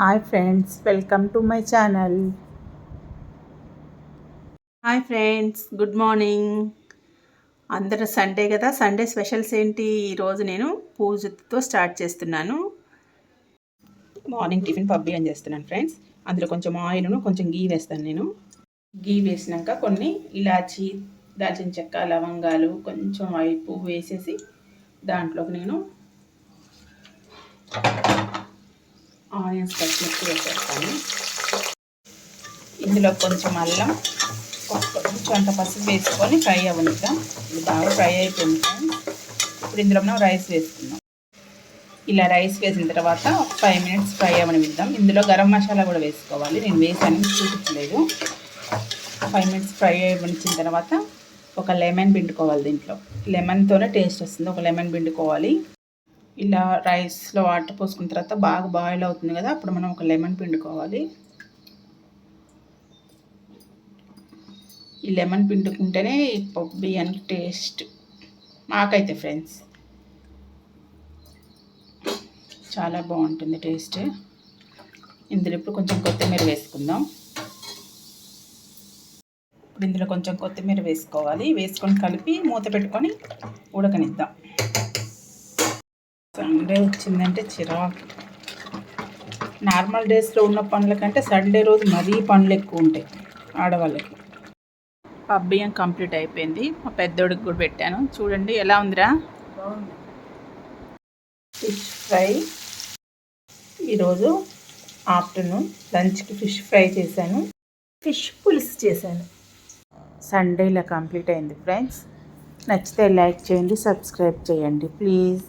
Hi friends welcome to my channel. Hi friends good morning. అందరూ Sunday కదా Sunday specials ఏంటి? ఈరోజు నేను పూజతో స్టార్ట్ చేస్తున్నాను. మార్నింగ్ టిఫిన్ పబ్బి అని చేస్తున్నాను ఫ్రెండ్స్. అందులో కొంచెం ఆయిల్ను కొంచెం గీ వేస్తాను నేను. గీ వేసినాక కొన్ని ఇలాచి దాల్చిన చెక్క లవంగాలు కొంచెం ఆయిల్ పువ్వు వేసేసి దాంట్లోకి నేను మిక్స్ చేసేస్తాను వేసేస్తాను. ఇందులో కొంచెం అల్లం కొంచెం అంత పసుపు వేసుకొని ఫ్రై అవ్వనిద్దాం. ఇది బాగా ఫ్రై అయిపోయింది ఇప్పుడు ఇందులో మనం రైస్ వేసుకుందాం. ఇలా రైస్ వేసిన తర్వాత ఒక ఫైవ్ మినిట్స్ ఫ్రై అవ్వనిద్దాం. ఇందులో గరం మసాలా కూడా వేసుకోవాలి. నేను వేసాను చూపించలేదు. ఫైవ్ మినిట్స్ ఫ్రై అవ్వనిచ్చిన తర్వాత ఒక లెమన్ పిండుకోవాలి దీంట్లో. లెమన్తోనే టేస్ట్ వస్తుంది. ఒక లెమన్ పిండుకోవాలి. ఇలా రైస్లో వాటర్ పోసుకున్న తర్వాత బాగా బాయిల్ అవుతుంది కదా అప్పుడు మనం ఒక లెమన్ పిండుకోవాలి. ఈ లెమన్ పిండుకుంటేనే ఈ పప్పు బియ్యానికి టేస్ట్ మాకైతే ఫ్రెండ్స్ చాలా బాగుంటుంది టేస్ట్. ఇందులో ఇప్పుడు కొంచెం కొత్తిమీర వేసుకుందాం. ఇప్పుడు ఇందులో కొంచెం కొత్తిమీర వేసుకోవాలి. వేసుకొని కలిపి మూత పెట్టుకొని ఉడకనిద్దాం. సండే వచ్చిందంటే చిరాకు. నార్మల్ డేస్లో ఉన్న పనుల కంటే సండే రోజు మరీ పనులు ఎక్కువ ఉంటాయి ఆడవాళ్ళకి. పబ్బియ్యం కంప్లీట్ అయిపోయింది. మా పెద్దోడికి కూడా పెట్టాను. చూడండి ఎలా ఉందిరా? ఫిష్ ఫ్రై ఈరోజు ఆఫ్టర్నూన్ లంచ్కి ఫిష్ ఫ్రై చేశాను. ఫిష్ పులుసు చేశాను. సండే ఇలా కంప్లీట్ అయింది ఫ్రెండ్స్. నచ్చితే లైక్ చేయండి సబ్స్క్రైబ్ చేయండి ప్లీజ్.